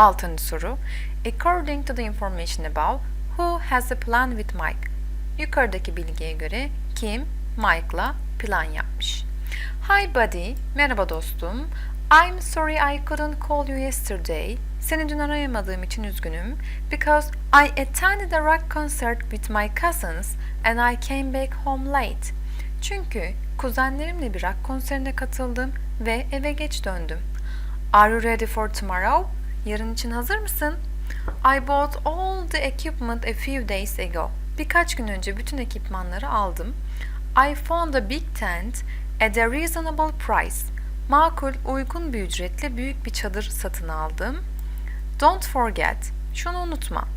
Altıncı soru. According to the information above, who has a plan with Mike? Yukarıdaki bilgiye göre kim Mike'la plan yapmış? Hi buddy, merhaba dostum. I'm sorry I couldn't call you yesterday. Seni dün arayamadığım için üzgünüm. Because I attended a rock concert with my cousins and I came back home late. Çünkü kuzenlerimle bir rock konserine katıldım ve eve geç döndüm. Are you ready for tomorrow? Yarın için hazır mısın? I bought all the equipment a few days ago. Birkaç gün önce bütün ekipmanları aldım. I found a big tent at a reasonable price. Makul, uygun bir ücretle büyük bir çadır satın aldım. Don't forget, şunu unutma.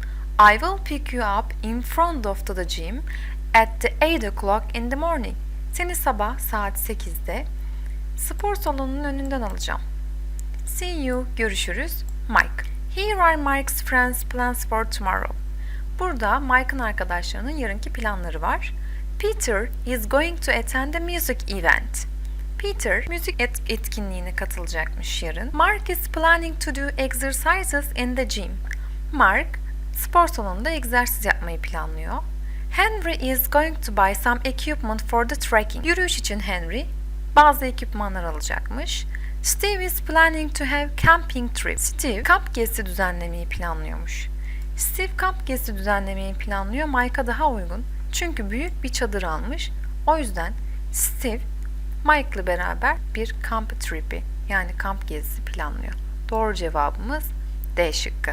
I will pick you up in front of the gym at the 8 o'clock in the morning. Seni sabah saat 8'de spor salonunun önünden alacağım. See you, görüşürüz. Mike. Here are Mike's friends plans for tomorrow. Burada Mike'ın arkadaşlarının yarınki planları var. Peter is going to attend a music event. Peter müzik et- etkinliğine katılacakmış yarın. Mark is planning to do exercises in the gym. Mark spor salonunda egzersiz yapmayı planlıyor. Henry is going to buy some equipment for the trekking. Yürüyüş için Henry bazı ekipmanlar alacakmış. Steve is planning to have camping trip. Steve kamp gezisi düzenlemeyi planlıyormuş. Steve kamp gezisi düzenlemeyi planlıyor. Mike'a daha uygun. Çünkü büyük bir çadır almış. O yüzden Steve Mike'la beraber bir kamp tripi yani kamp gezisi planlıyor. Doğru cevabımız D şıkkı.